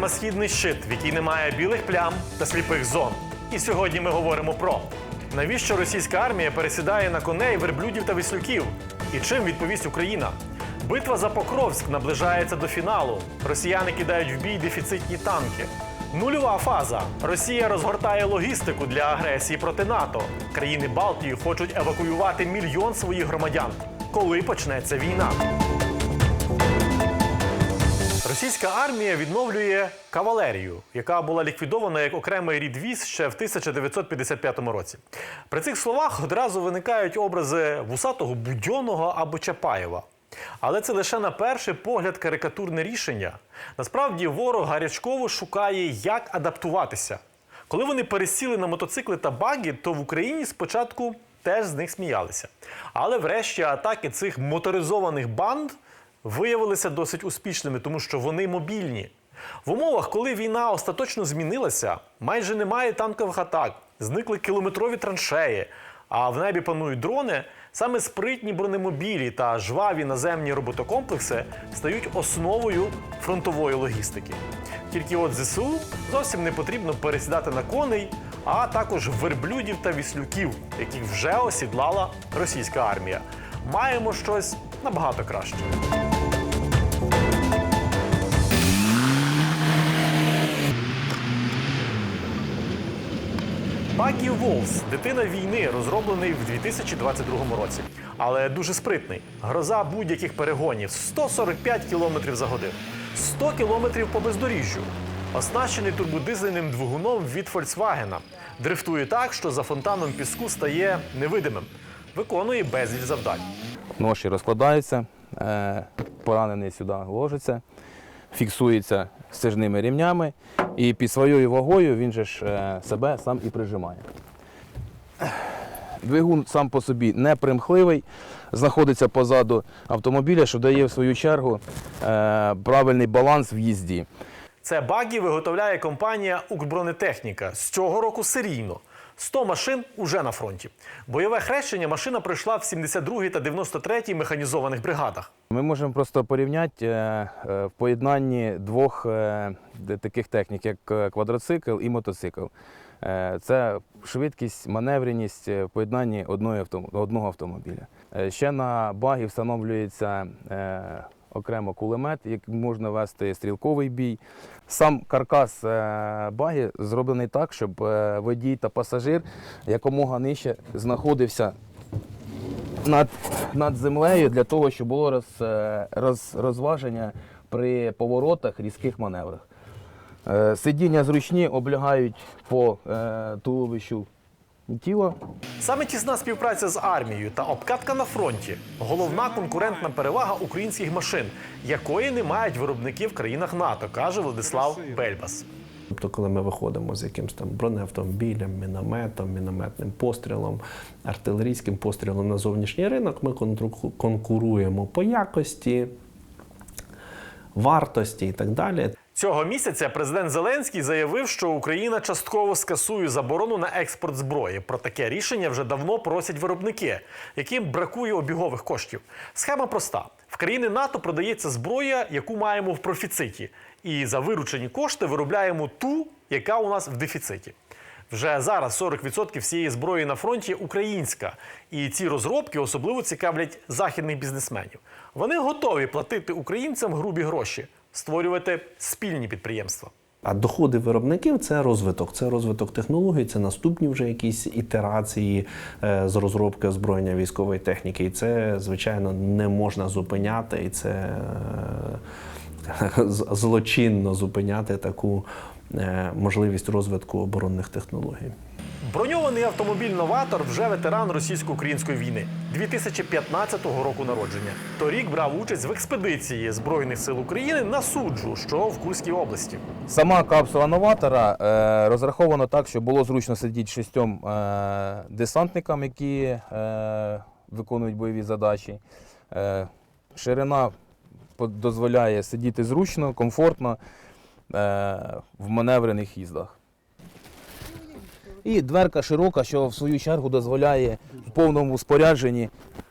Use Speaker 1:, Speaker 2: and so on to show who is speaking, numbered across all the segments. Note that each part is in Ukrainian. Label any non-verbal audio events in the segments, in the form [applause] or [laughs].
Speaker 1: програма Східний щит, в якій немає білих плям та сліпих зон. І сьогодні ми говоримо про навіщо російська армія пересідає на коней, верблюдів та віслюків? І чим відповість Україна? Битва за Покровськ наближається до фіналу. Росіяни кидають в бій дефіцитні танки. Нульова фаза. Росія розгортає логістику для агресії проти НАТО. Країни Балтії хочуть евакуювати мільйон своїх громадян. Коли почнеться війна? Російська армія відновлює кавалерію, яка була ліквідована як окремий рід військ ще в 1955 році. При цих словах одразу виникають образи вусатого Будьонного або Чапаєва. Але це лише на перший погляд карикатурне рішення. Насправді ворог гарячково шукає, як адаптуватися. Коли вони пересіли на мотоцикли та баги, то в Україні спочатку теж з них сміялися. Але врешті атаки цих моторизованих банд виявилися досить успішними, тому що вони мобільні. В умовах, коли війна остаточно змінилася, майже немає танкових атак, зникли кілометрові траншеї, а в небі панують дрони. Саме спритні бронемобілі та жваві наземні роботокомплекси стають основою фронтової логістики. Тільки от ЗСУ зовсім не потрібно пересідати на коней, а також верблюдів та віслюків, яких вже осідлала російська армія. Маємо щось набагато краще. Багі Волс дитина війни, розроблений в 2022 році, але дуже спритний. Гроза будь-яких перегонів 145 км за годину, 100 км по бездоріжжю. Оснащений турбодизельним двигуном від Volkswagen. Дрифтує так, що за фонтаном піску стає невидимим. Виконує безліч завдань.
Speaker 2: Ноші розкладаються, е, поранений сюди ложиться, фіксується стяжними рівнями, і під своєю вагою він же ж е, себе сам і прижимає. Двигун сам по собі не примхливий, знаходиться позаду автомобіля, що дає в свою чергу е, правильний баланс в їзді.
Speaker 1: Це багі виготовляє компанія Укрбронетехніка. З цього року серійно. 100 машин уже на фронті. Бойове хрещення машина пройшла в 72-й та 93-й механізованих бригадах.
Speaker 2: Ми можемо просто порівняти е, е, в поєднанні двох е, таких технік, як квадроцикл і мотоцикл. Це швидкість, маневреність в поєднанні одного автомобіля. Ще на багі встановлюється окремо кулемет, як можна вести стрілковий бій. Сам каркас е, багі зроблений так, щоб е, водій та пасажир якомога нижче знаходився над, над землею для того, щоб було роз, е, роз, розваження при поворотах, різких маневрах. Сидіння зручні облягають по туловищу тіла.
Speaker 1: Саме тісна співпраця з армією та обкатка на фронті головна конкурентна перевага українських машин, якої не мають виробники в країнах НАТО, каже Владислав Бельбас.
Speaker 3: Тобто, коли ми виходимо з якимось там бронеавтомобілем, мінометом, мінометним пострілом, артилерійським пострілом на зовнішній ринок, ми конкуруємо по якості, вартості і так далі.
Speaker 1: Цього місяця президент Зеленський заявив, що Україна частково скасує заборону на експорт зброї. Про таке рішення вже давно просять виробники, яким бракує обігових коштів. Схема проста: в країни НАТО продається зброя, яку маємо в профіциті, і за виручені кошти виробляємо ту, яка у нас в дефіциті. Вже зараз 40% всієї зброї на фронті українська, і ці розробки особливо цікавлять західних бізнесменів. Вони готові платити українцям грубі гроші, створювати спільні підприємства.
Speaker 3: А доходи виробників це розвиток, це розвиток технологій, це наступні вже якісь ітерації е, з розробки озброєння військової техніки. І це, звичайно, не можна зупиняти, і це е, [laughs] злочинно зупиняти таку е, можливість розвитку оборонних технологій.
Speaker 1: Броньований автомобіль Новатор вже ветеран російсько-української війни 2015 року народження. Торік брав участь в експедиції Збройних сил України на суджу, що в Курській області.
Speaker 2: Сама капсула новатора е, розрахована так, щоб було зручно сидіти шістьом е, десантникам, які е, виконують бойові задачі. Ширина дозволяє сидіти зручно, комфортно в маневрених їздах. І дверка широка, що в свою чергу дозволяє в повному спорядженні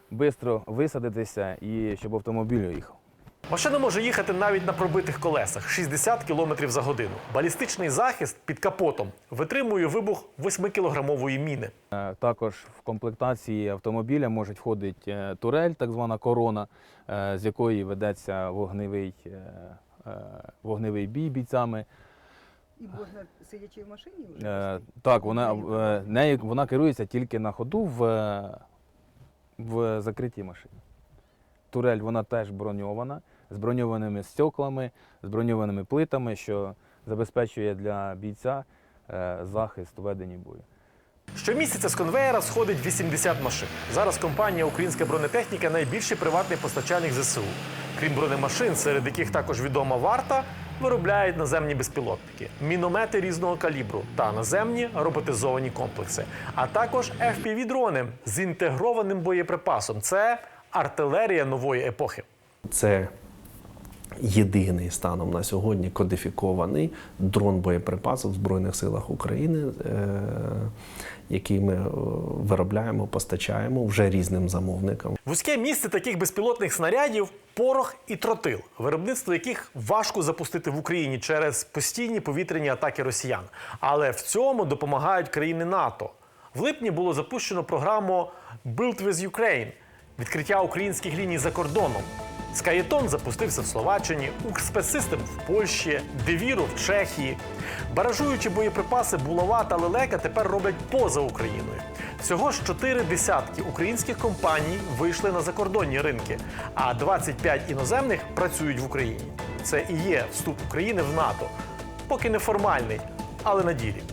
Speaker 2: швидко висадитися і щоб автомобіль їхав.
Speaker 1: Машина може їхати навіть на пробитих колесах 60 км за годину. Балістичний захист під капотом витримує вибух 8-кілограмової міни.
Speaker 2: Е, Також в комплектації автомобіля може входити е, турель, так звана корона, е, з якої ведеться вогневий, вогневий бій бійцями.
Speaker 4: І можна сидячи в машині вже?
Speaker 2: Е, Так, вона, е, нею, вона керується тільки на ходу в, е, в закритій машині. Турель вона теж броньована, з броньованими стеклами, з броньованими плитами, що забезпечує для бійця е, захист у веденні бою.
Speaker 1: Щомісяця з конвеєра сходить 80 машин. Зараз компанія Українська бронетехніка найбільший приватний постачальник ЗСУ. Крім бронемашин, серед яких також відома варта, виробляють наземні безпілотники, міномети різного калібру та наземні роботизовані комплекси, а також FPV-дрони з інтегрованим боєприпасом. Це артилерія нової епохи.
Speaker 3: Це єдиний станом на сьогодні кодифікований дрон боєприпасів в Збройних силах України, е, який ми е, виробляємо, постачаємо вже різним замовникам.
Speaker 1: Вузьке місце таких безпілотних снарядів порох і тротил, виробництво яких важко запустити в Україні через постійні повітряні атаки росіян. Але в цьому допомагають країни НАТО. В липні було запущено програму Build with Ukraine відкриття українських ліній за кордоном. Скаєтон запустився в Словаччині, Укрспецсистем в Польщі, Девіро в Чехії. Баражуючі боєприпаси булава та лелека тепер роблять поза Україною. Всього ж чотири десятки українських компаній вийшли на закордонні ринки, а 25 іноземних працюють в Україні. Це і є вступ України в НАТО, поки не формальний, але на ділі.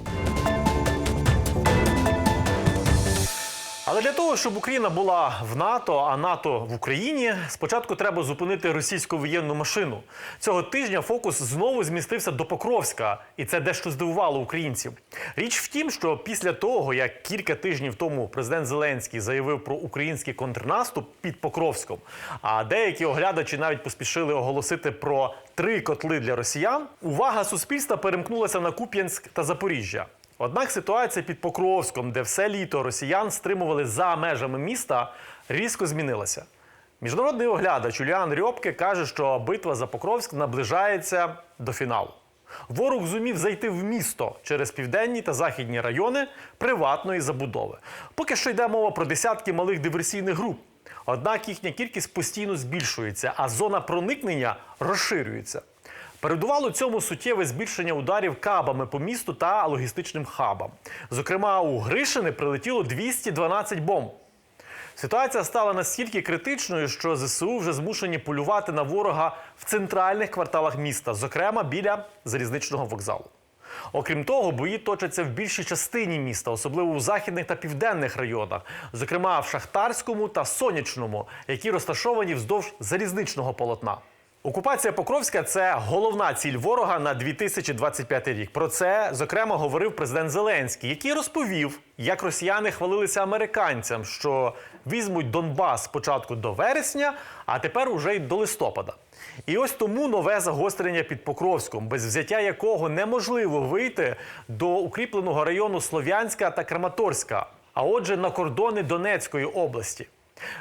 Speaker 1: Але для того, щоб Україна була в НАТО, а НАТО в Україні, спочатку треба зупинити російську воєнну машину. Цього тижня фокус знову змістився до Покровська, і це дещо здивувало українців. Річ в тім, що після того, як кілька тижнів тому президент Зеленський заявив про український контрнаступ під Покровськом, а деякі оглядачі навіть поспішили оголосити про три котли для росіян, увага суспільства перемкнулася на Куп'янськ та Запоріжжя. Однак ситуація під Покровськом, де все літо росіян стримували за межами міста, різко змінилася. Міжнародний оглядач Юліан Рьопке каже, що битва за Покровськ наближається до фіналу. Ворог зумів зайти в місто через південні та західні райони приватної забудови. Поки що йде мова про десятки малих диверсійних груп. Однак їхня кількість постійно збільшується, а зона проникнення розширюється. Передувало цьому суттєве збільшення ударів кабами по місту та логістичним хабам. Зокрема, у Гришини прилетіло 212 бомб. Ситуація стала настільки критичною, що ЗСУ вже змушені полювати на ворога в центральних кварталах міста, зокрема біля залізничного вокзалу. Окрім того, бої точаться в більшій частині міста, особливо у західних та південних районах, зокрема в Шахтарському та Сонячному, які розташовані вздовж залізничного полотна. Окупація Покровська це головна ціль ворога на 2025 рік. Про це зокрема говорив президент Зеленський, який розповів, як росіяни хвалилися американцям, що візьмуть Донбас спочатку до вересня, а тепер уже й до листопада. І ось тому нове загострення під Покровськом, без взяття якого неможливо вийти до укріпленого району Слов'янська та Краматорська, а отже, на кордони Донецької області.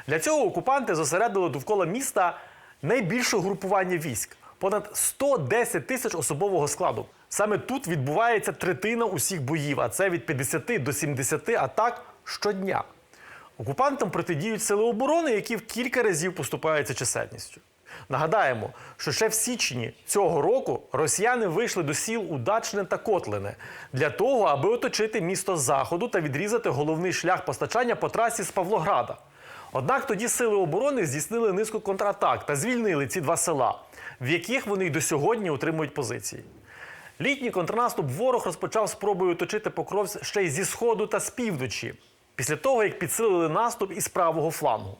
Speaker 1: Для цього окупанти зосередили довкола міста найбільше групування військ понад 110 тисяч особового складу. Саме тут відбувається третина усіх боїв, а це від 50 до 70 атак щодня. Окупантам протидіють сили оборони, які в кілька разів поступаються чисельністю. Нагадаємо, що ще в січні цього року росіяни вийшли до сіл Удачне та Котлине для того, аби оточити місто заходу та відрізати головний шлях постачання по трасі з Павлограда. Однак тоді сили оборони здійснили низку контратак та звільнили ці два села, в яких вони й до сьогодні утримують позиції. Літній контрнаступ ворог розпочав спробою оточити Покровськ ще й зі сходу та з півночі, після того як підсилили наступ із правого флангу.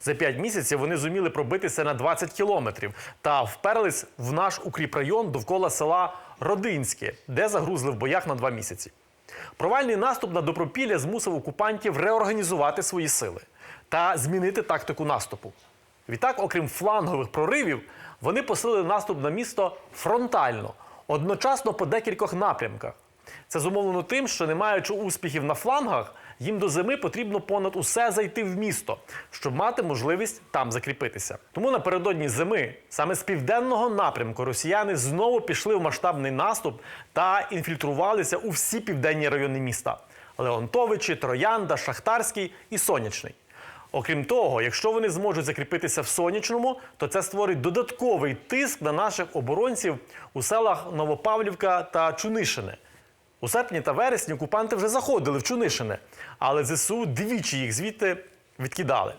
Speaker 1: За п'ять місяців вони зуміли пробитися на 20 кілометрів та вперлись в наш укріпрайон довкола села Родинське, де загрузли в боях на два місяці. Провальний наступ на Добропілля змусив окупантів реорганізувати свої сили та змінити тактику наступу. Відтак, окрім флангових проривів, вони посилили наступ на місто фронтально, одночасно по декількох напрямках. Це зумовлено тим, що не маючи успіхів на флангах, їм до зими потрібно понад усе зайти в місто, щоб мати можливість там закріпитися. Тому напередодні зими саме з південного напрямку росіяни знову пішли в масштабний наступ та інфільтрувалися у всі південні райони міста: Леонтовичі, Троянда, Шахтарський і Сонячний. Окрім того, якщо вони зможуть закріпитися в сонячному, то це створить додатковий тиск на наших оборонців у селах Новопавлівка та Чунишине. У серпні та вересні окупанти вже заходили в Чунишине, але ЗСУ двічі їх звідти відкидали.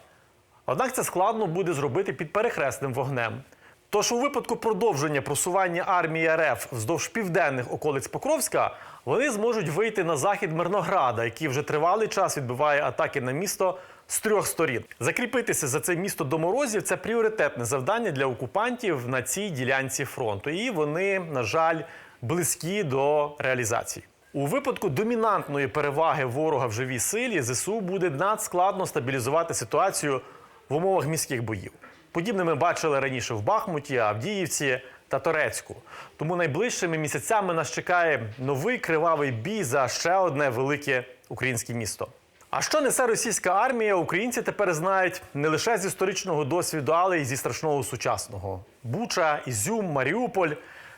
Speaker 1: Однак це складно буде зробити під перехресним вогнем. Тож у випадку продовження просування армії РФ вздовж південних околиць Покровська вони зможуть вийти на захід Мирнограда, який вже тривалий час відбиває атаки на місто з трьох сторін. Закріпитися за це місто до морозів це пріоритетне завдання для окупантів на цій ділянці фронту. І вони, на жаль, близькі до реалізації. У випадку домінантної переваги ворога в живій силі ЗСУ буде надскладно стабілізувати ситуацію в умовах міських боїв. Подібне ми бачили раніше в Бахмуті, Авдіївці та Торецьку. Тому найближчими місяцями нас чекає новий кривавий бій за ще одне велике українське місто. А що несе російська армія, українці тепер знають не лише з історичного досвіду, але й зі страшного сучасного. Буча, Ізюм, Маріуполь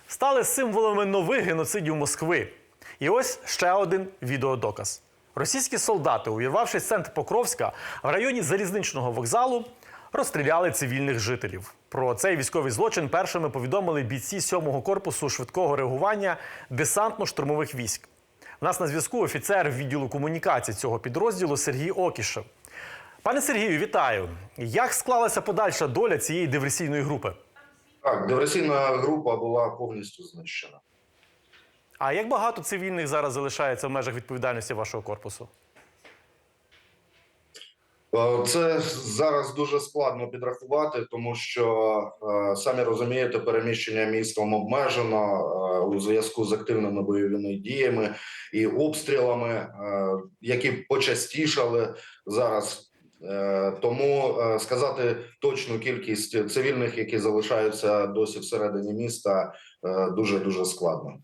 Speaker 1: стали символами нових геноцидів Москви. І ось ще один відеодоказ. Російські солдати, увірвавшись в центр Покровська, в районі залізничного вокзалу, розстріляли цивільних жителів. Про цей військовий злочин першими повідомили бійці 7-го корпусу швидкого реагування десантно-штурмових військ. У нас на зв'язку офіцер відділу комунікації цього підрозділу Сергій Окішев. Пане Сергію, вітаю! Як склалася подальша доля цієї диверсійної групи?
Speaker 5: Так, диверсійна група була повністю знищена.
Speaker 1: А як багато цивільних зараз залишається в межах відповідальності вашого корпусу?
Speaker 5: Е, Це зараз дуже складно підрахувати, тому що е, самі розумієте, переміщення містом обмежено е, у зв'язку з активними бойовими діями і обстрілами, які почастішали зараз. Тому сказати точну кількість цивільних, які залишаються досі всередині міста, дуже дуже складно.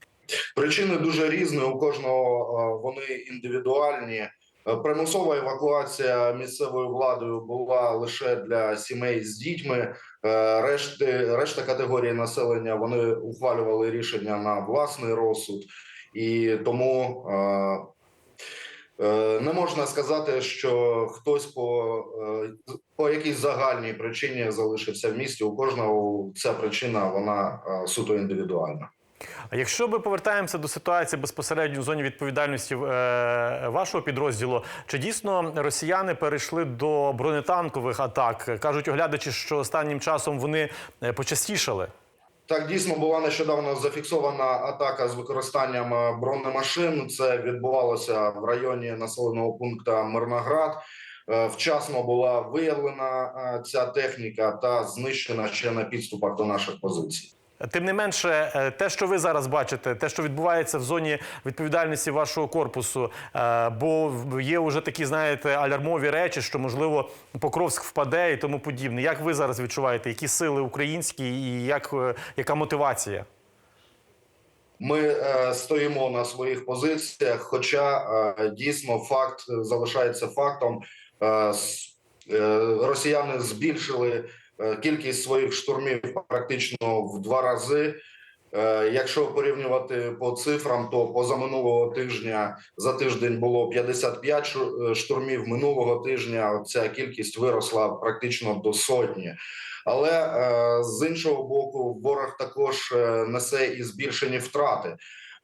Speaker 5: Причини дуже різні. У кожного вони індивідуальні. Е, Примусова евакуація місцевою владою була лише для сімей з дітьми. Е, Решти, решта категорії населення вони ухвалювали рішення на власний розсуд, і тому е, не можна сказати, що хтось по, по якійсь загальній причині залишився в місті. У кожного ця причина вона суто індивідуальна.
Speaker 1: Якщо ми повертаємося до ситуації безпосередньо в зоні відповідальності е, вашого підрозділу, чи дійсно росіяни перейшли до бронетанкових атак? кажуть оглядачі, що останнім часом вони е, почастішали.
Speaker 5: Так, дійсно була нещодавно зафіксована атака з використанням е, бронемашин. Це відбувалося в районі населеного пункту Мирноград. Вчасно була виявлена ця техніка та знищена ще на підступах до наших позицій.
Speaker 1: Тим не менше, е, те, що ви зараз бачите, те, що відбувається в зоні відповідальності вашого корпусу, е, бо є вже такі, знаєте, алярмові речі, що можливо Покровськ впаде і тому подібне. Як ви зараз відчуваєте, які сили українські і як, е, яка мотивація?
Speaker 5: Ми е, стоїмо на своїх позиціях, хоча е, дійсно факт залишається фактом. Е, росіяни збільшили кількість своїх штурмів практично в два рази. Е, Якщо порівнювати по цифрам, то позаминулого тижня за тиждень було 55 шу- е, штурмів. Минулого тижня ця кількість виросла практично до сотні. Але е, з іншого боку, ворог також е, несе і збільшені втрати.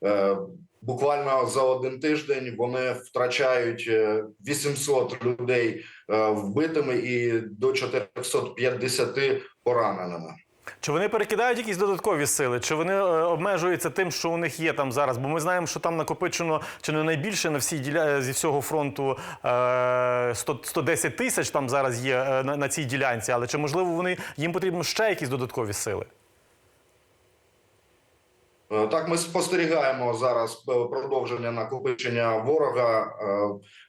Speaker 5: Е, буквально за один тиждень вони втрачають е, 800 людей е, вбитими і до 450 пораненими.
Speaker 1: Чи вони перекидають якісь додаткові сили? Чи вони е, обмежуються тим, що у них є там зараз? Бо ми знаємо, що там накопичено чи не найбільше на всій діля... зі всього фронту е, 100, 110 тисяч там зараз є е, на цій ділянці. Але чи можливо вони їм потрібно ще якісь додаткові сили?
Speaker 5: Е, Так, ми спостерігаємо зараз е, продовження накопичення ворога е,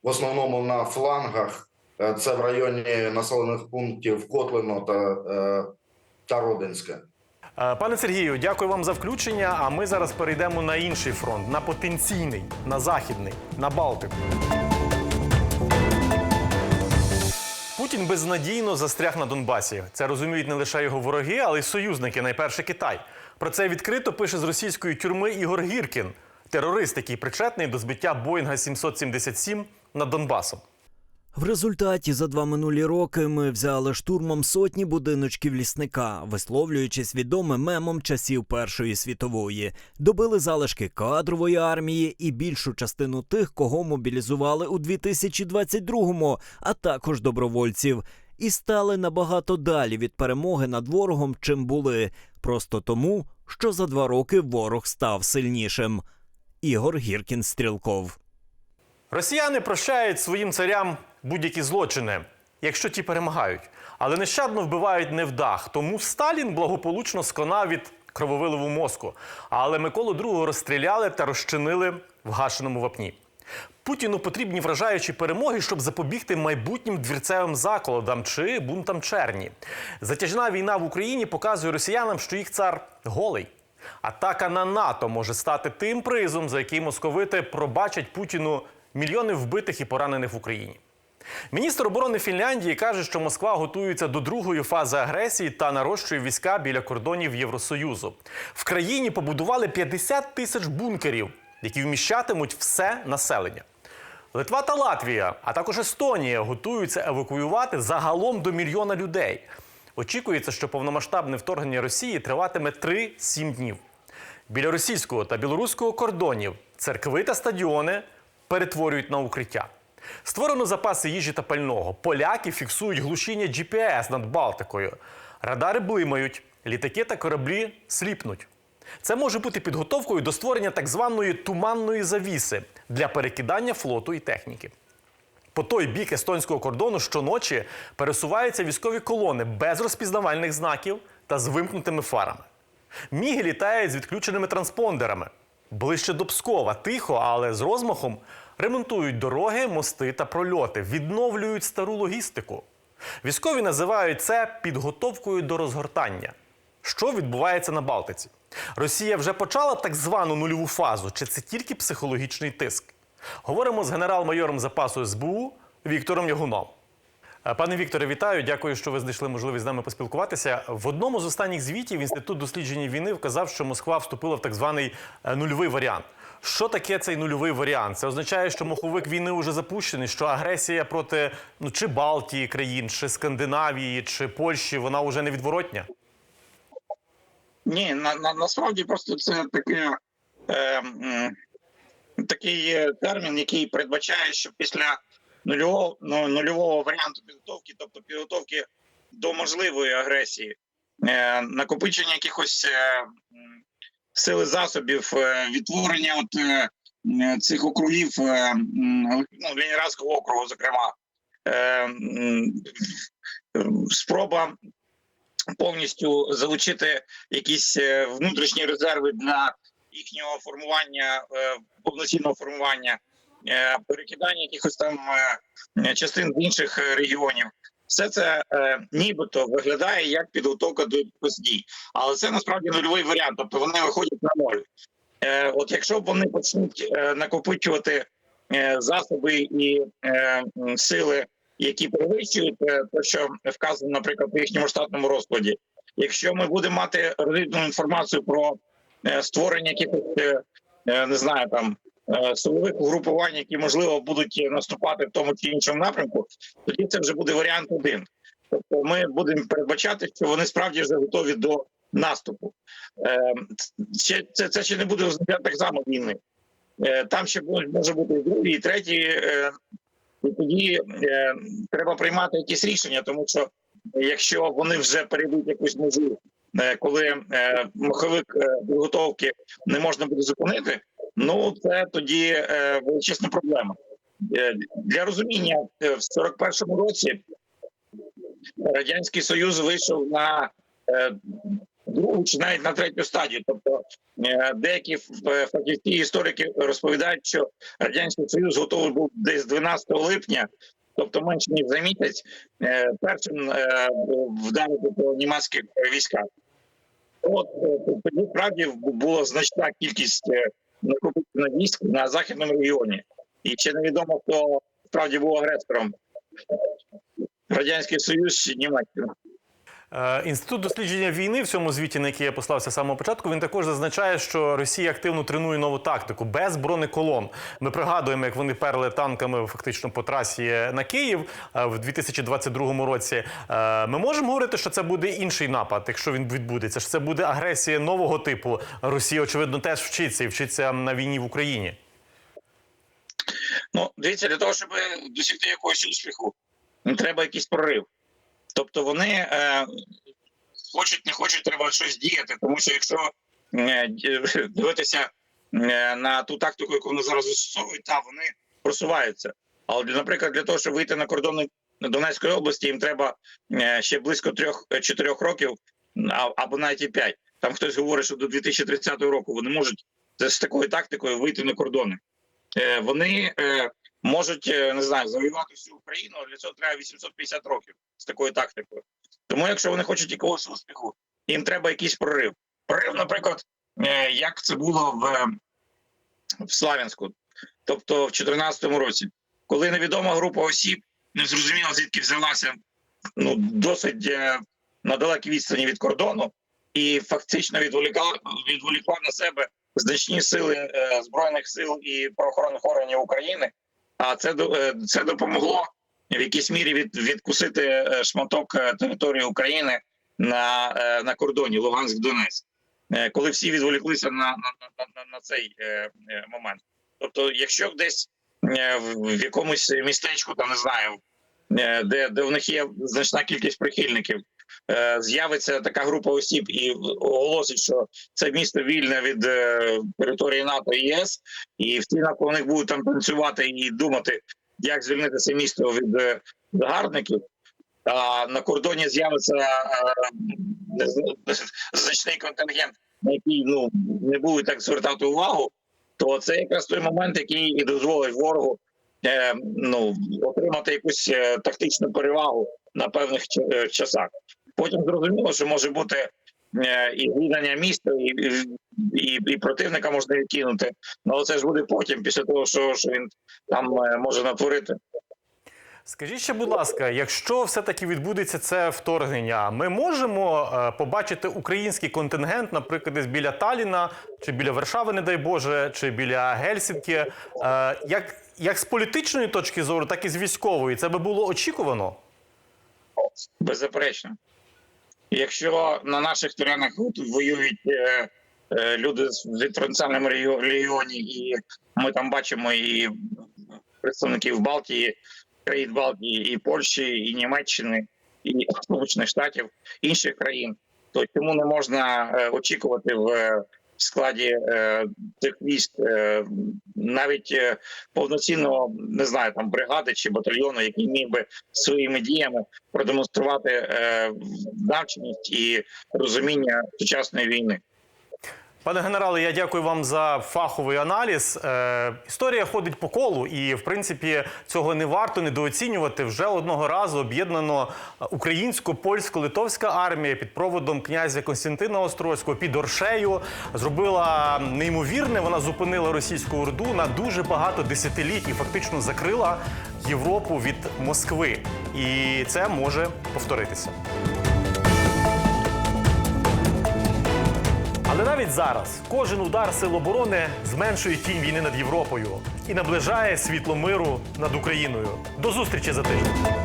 Speaker 5: в основному на флангах. Це в районі населених пунктів Котлино та, та Родинське.
Speaker 1: Пане Сергію, дякую вам за включення. А ми зараз перейдемо на інший фронт, на потенційний, на західний, на Балтику. Путін безнадійно застряг на Донбасі. Це розуміють не лише його вороги, але й союзники, найперше Китай. Про це відкрито пише з російської тюрми Ігор Гіркін, терорист, який причетний до збиття Боїнга 777 над Донбасом.
Speaker 6: В результаті за два минулі роки ми взяли штурмом сотні будиночків лісника, висловлюючись відомим мемом часів Першої світової, добили залишки кадрової армії і більшу частину тих, кого мобілізували у 2022-му, а також добровольців, і стали набагато далі від перемоги над ворогом, чим були, просто тому, що за два роки ворог став сильнішим. Ігор Гіркін Стрілков.
Speaker 1: Росіяни прощають своїм царям будь-які злочини, якщо ті перемагають, але нещадно вбивають невдах. Тому Сталін благополучно сконав від крововиливу мозку. Але Миколу II розстріляли та розчинили в гашеному вапні. Путіну потрібні вражаючі перемоги, щоб запобігти майбутнім двірцевим заколотам чи бунтам черні. Затяжна війна в Україні показує росіянам, що їх цар голий. Атака на НАТО може стати тим призом, за який московити пробачать Путіну мільйони вбитих і поранених в Україні. Міністр оборони Фінляндії каже, що Москва готується до другої фази агресії та нарощує війська біля кордонів Євросоюзу. В країні побудували 50 тисяч бункерів, які вміщатимуть все населення. Литва та Латвія, а також Естонія готуються евакуювати загалом до мільйона людей. Очікується, що повномасштабне вторгнення Росії триватиме 3-7 днів. Біля російського та білоруського кордонів церкви та стадіони перетворюють на укриття. Створено запаси їжі та пального. Поляки фіксують глушіння GPS над Балтикою. Радари блимають, літаки та кораблі сліпнуть. Це може бути підготовкою до створення так званої туманної завіси для перекидання флоту і техніки. По той бік естонського кордону щоночі пересуваються військові колони без розпізнавальних знаків та з вимкнутими фарами. Міги літають з відключеними транспондерами. Ближче до Пскова, тихо, але з розмахом ремонтують дороги, мости та прольоти, відновлюють стару логістику. Військові називають це підготовкою до розгортання. Що відбувається на Балтиці? Росія вже почала так звану нульову фазу, чи це тільки психологічний тиск? Говоримо з генерал-майором запасу СБУ Віктором Ягуном. Е, Пане Вікторе, вітаю. Дякую, що ви знайшли можливість з нами поспілкуватися. В одному з останніх звітів інститут дослідження війни вказав, що Москва вступила в так званий е, нульовий варіант. Що таке цей нульовий варіант? Це означає, що маховик війни вже запущений, що агресія проти ну чи Балтії країн, чи Скандинавії, чи Польщі вона вже невідворотня.
Speaker 7: Ні, на, на насправді просто це таке, е, м, такий термін, який передбачає, що після нульового, ну, нульового варіанту підготовки, тобто підготовки до можливої агресії, е, накопичення якихось е, сили засобів, е, відтворення от, е, цих округів, е, ну, округу, зокрема, е, спроба повністю залучити якісь е, внутрішні резерви для їхнього формування, е, повноцінного формування, е, перекидання якихось там е, частин з інших е, регіонів. Все це е, нібито виглядає як підготовка до якихось дій, але це насправді нульовий варіант. Тобто вони виходять на ноль. Е, от якщо вони почнуть е, накопичувати е, засоби і е, сили які перевищують е, те, що вказано, наприклад, у їхньому штатному розкладі. Якщо ми будемо мати розвідну інформацію про е, створення якихось е, е, не знаю там силових угрупувань, які можливо будуть наступати в тому чи іншому напрямку, тоді це вже буде варіант один. Тобто, ми будемо передбачати, що вони справді вже готові до наступу. Е, Це, це, це ще не буде означати так само війни. Е, Там ще може бути і другий, і третій е, і тоді е, треба приймати якісь рішення, тому що якщо вони вже перейдуть якусь межу, е, коли е, маховик е, підготовки не можна буде зупинити, ну це тоді е, величезна проблема. Е, для розуміння е, в 41-му році радянський союз вийшов на е, другу чи навіть на третю стадію. Тобто е, деякі фахівці історики розповідають, що радянський союз готовий був десь 12 липня, тобто менше ніж за місяць, е, першим е, вдарити по німецьких військах. От е, тоді справді була значна кількість накопичена військ на західному регіоні, і ще невідомо, хто справді був агресором. Радянський Союз чи Німеччина.
Speaker 1: Е, Інститут дослідження війни в цьому звіті, на який я послався з самого початку, він також зазначає, що Росія активно тренує нову тактику без бронеколон. Ми пригадуємо, як вони перли танками фактично по трасі на Київ е, в 2022 році. Е, Ми можемо говорити, що це буде інший напад, якщо він відбудеться. Що це буде агресія нового типу. Росія, очевидно, теж вчиться і вчиться на війні в Україні.
Speaker 7: Ну, дивіться, для того, щоб досягти якогось успіху, ну, треба якийсь прорив. Тобто вони е, хочуть, не хочуть, треба щось діяти, тому що якщо е, [laughs] дивитися е, на ту тактику, яку вони зараз застосовують, та вони просуваються. Але, наприклад, для того, щоб вийти на кордони Донецької області, їм треба е, ще близько трьох-чотирьох років, а- або навіть і п'ять. Там хтось говорить, що до 2030 року вони можуть з такою тактикою вийти на кордони. Е, вони е, можуть е, не знаю завоювати всю Україну. Для цього треба 850 років з такою тактикою. Тому, якщо вони хочуть якогось успіху, їм треба якийсь прорив. Прорив, наприклад, е, як це було в, в Славянську, тобто в 2014 році, коли невідома група осіб не зрозуміло звідки взялася ну досить е, на далекій відстані від кордону, і фактично відволікала відволікла на себе значні сили збройних сил і правоохоронних органів України. А це е, це допомогло в якійсь мірі від, відкусити е, шматок е, території України на, на кордоні Луганськ-Донецьк, е, коли всі відволіклися на, на, на, на, цей момент. Тобто, якщо десь в, якомусь містечку, там не знаю, де, де в них є значна кількість прихильників, з'явиться така група осіб і оголосить, що це місто вільне від е, території НАТО і ЄС, і всі навколо них будуть там танцювати і думати, як звільнити це місто від е, загарбників. А на кордоні з'явиться е, значний контингент, на який ну не будуть так звертати увагу, то це якраз той момент, який і дозволить ворогу е, ну, отримати якусь е, тактичну перевагу на певних е, часах. Потім зрозуміло, що може бути е, і звільнення міста, і, і, і противника можна відкинути. Ну, але це ж буде потім, після того, що, що він там е, може натворити.
Speaker 1: Скажіть ще, будь ласка, якщо все-таки відбудеться це вторгнення, ми можемо побачити український контингент, наприклад, десь біля Таліна, чи біля Варшави, не дай Боже, чи біля Гельсінки. Як, як з політичної точки зору, так і з військової, це би було очікувано.
Speaker 7: Беззаперечно. Якщо на наших теренах воюють е, е, люди диференціальному регіо- регіоні, і ми там бачимо і представників Балтії, країн Балтії, і Польщі, і Німеччини, і Сполучених Штатів, інших країн, то чому не можна е, очікувати в складі е, цих військ е, навіть е, повноцінного не знаю там бригади чи батальйону, який міг би своїми діями продемонструвати е, навченість і розуміння сучасної війни.
Speaker 1: Пане генерале, я дякую вам за фаховий аналіз. Е, історія ходить по колу, і в принципі цього не варто недооцінювати. Вже одного разу об'єднано українсько-польсько-литовська армія під проводом князя Константина Острозького під Оршею зробила неймовірне. Вона зупинила російську орду на дуже багато десятиліть і фактично закрила Європу від Москви. І це може повторитися. Але навіть зараз кожен удар сил оборони зменшує тінь війни над Європою і наближає світло миру над Україною. До зустрічі за тиждень.